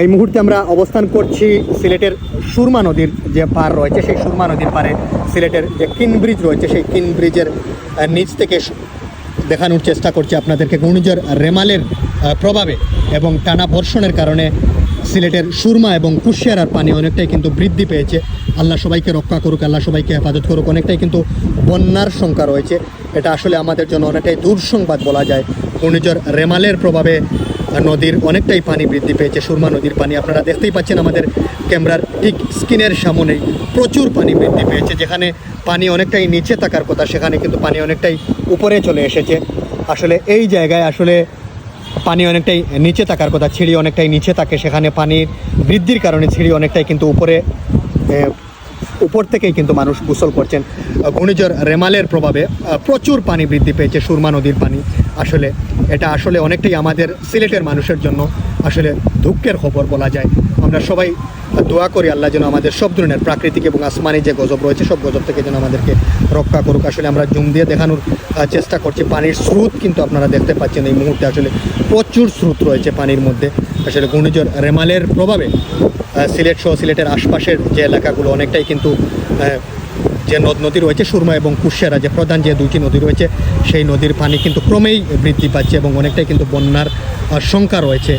এই মুহূর্তে আমরা অবস্থান করছি সিলেটের সুরমা নদীর যে পার রয়েছে, সেই সুরমা নদীর পারে সিলেটের যে কিন ব্রিজ রয়েছে, সেই কিন ব্রিজের নিচ থেকে দেখানোর চেষ্টা করছি আপনাদেরকে ঘূর্ণিঝড় রেমালের প্রভাবে এবং টানা বর্ষণের কারণে সিলেটের সুরমা এবং কুশিয়ারার পানি অনেকটাই কিন্তু বৃদ্ধি পেয়েছে। আল্লাহ সবাইকে রক্ষা করুক, আল্লাহ সবাইকে হেফাজত করুক, অনেকটাই কিন্তু বন্যার সংখ্যা রয়েছে। এটা আসলে আমাদের জন্য অনেকটাই দুঃসংবাদ বলা যায়। ঘূর্ণিঝড় রেমালের প্রভাবে নদীর অনেকটাই পানি বৃদ্ধি পেয়েছে, সুরমা নদীর পানি। আপনারা দেখতেই পাচ্ছেন আমাদের ক্যামেরার ঠিক স্ক্রিনের সামনেই প্রচুর পানি বৃদ্ধি পেয়েছে, যেখানে পানি অনেকটাই নিচে থাকার কথা, সেখানে কিন্তু পানি অনেকটাই উপরে চলে এসেছে। আসলে এই জায়গায় আসলে পানি অনেকটাই নিচে থাকার কথা, ছিঁড়ি অনেকটাই নিচে থাকে, সেখানে পানির বৃদ্ধির কারণে ছিঁড়ি অনেকটাই কিন্তু উপরে উপর থেকেই কিন্তু মানুষ গোসল করছেন। ঘূর্ণিঝড় রেমালের প্রভাবে প্রচুর পানি বৃদ্ধি পেয়েছে সুরমা নদীর পানি। আসলে এটা আসলে অনেকটাই আমাদের সিলেটের মানুষের জন্য আসলে দুঃখের খবর বলা যায়। আমরা সবাই দোয়া করি আল্লাহ যেন আমাদের সব ধরনের প্রাকৃতিক এবং আসমানি যে গজব রয়েছে, সব গজব থেকে যেন আমাদেরকে রক্ষা করুক। আসলে আমরা জুম দিয়ে দেখানোর চেষ্টা করছি। পানির স্রোত কিন্তু আপনারা দেখতে পাচ্ছেন এই মুহূর্তে। আসলে প্রচুর স্রোত রয়েছে পানির মধ্যে। আসলে ঘূর্ণিঝড় রেমালের প্রভাবে সিলেট সহ সিলেটের আশপাশের যে এলাকাগুলো, অনেকটাই কিন্তু যে নদ নদী রয়েছে, সুরমা এবং কুশিয়ারা যে প্রধান যে দুইটি নদী রয়েছে, সেই নদীর পানি কিন্তু ক্রমেই বৃদ্ধি পাচ্ছে এবং অনেকটাই কিন্তু বন্যার শঙ্কা রয়েছে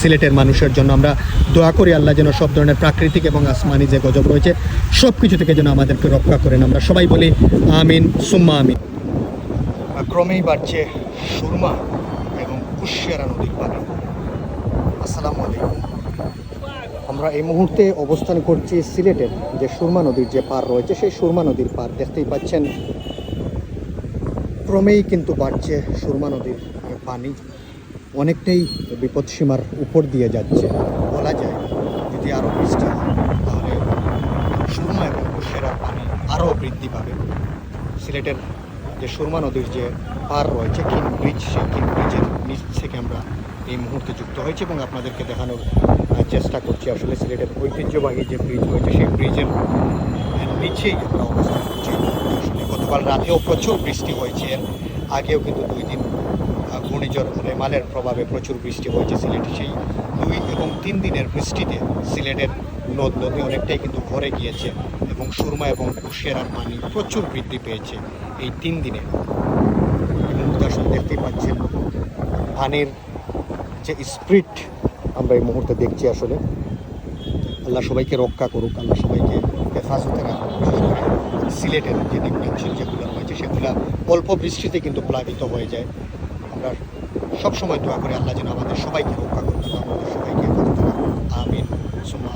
সিলেটের মানুষের জন্য। আমরা দোয়া করি আল্লাহ যেন সব ধরনের প্রাকৃতিক এবং আসমানি যে গজব রয়েছে সব কিছু থেকে যেন আমাদেরকে রক্ষা করেন। আমরা সবাই বলি আমিন, সুম্মা আমিন। ক্রমেই বাড়ছে সুরমা এবং কুশিয়ারা নদীর পানি। আসসালামু আলাইকুম। আমরা এই মুহূর্তে অবস্থান করছি সিলেটের যে সুরমা নদীর যে পার রয়েছে, সেই সুরমা নদীর পার দেখতেই পাচ্ছেন। ক্রমেই কিন্তু বাড়ছে সুরমা নদীর পানি। অনেকটাই বিপদসীমার উপর দিয়ে যাচ্ছে, বলা যায়। যদি আরও বৃষ্টি হয়, তাহলে সুরমা এবং কুশেরার পানি আরও বৃদ্ধি পাবে। সিলেটের যে সুরমা নদীর যে পার রয়েছে কিন ব্রিজ, সেই কিন ব্রিজের এই মুহূর্তে যুক্ত হয়েছে এবং আপনাদেরকে দেখানোর চেষ্টা করছি আসলে সিলেটের ঐতিহ্যবাহী যে ব্রিজ রয়েছে, সেই ব্রিজের নিচেই আমরা অবস্থান করছি। আসলে গতকাল রাতেও প্রচুর বৃষ্টি হয়েছে। এর আগেও কিন্তু দুই দিন ঘূর্ণিঝড় রেমালের প্রভাবে প্রচুর বৃষ্টি হয়েছে সিলেটে। সেই দুই এবং তিন দিনের বৃষ্টিতে সিলেটের নদ নদী অনেকটাই কিন্তু ভরে গিয়েছে এবং সুরমা এবং কুশিয়ারার পানি প্রচুর বৃদ্ধি পেয়েছে এই তিন দিনে। আসলে দেখতেই পাচ্ছেন পানির যে স্প্রিট আমরা এই মুহূর্তে দেখছি আসলে। আল্লাহ সবাইকে রক্ষা করুক, আল্লাহ সবাইকে হেফাজতে রাখুক, বিশেষ করে সিলেটের যে দ্বীপ যেগুলো রয়েছে, সেগুলো অল্প বৃষ্টিতে কিন্তু প্লাবিত হয়ে যায়। আমরা সবসময় দোয়া করে আল্লাহ যেন আমাদের সবাইকে রক্ষা করতে আমাদের সবাইকে আমিন। সুমা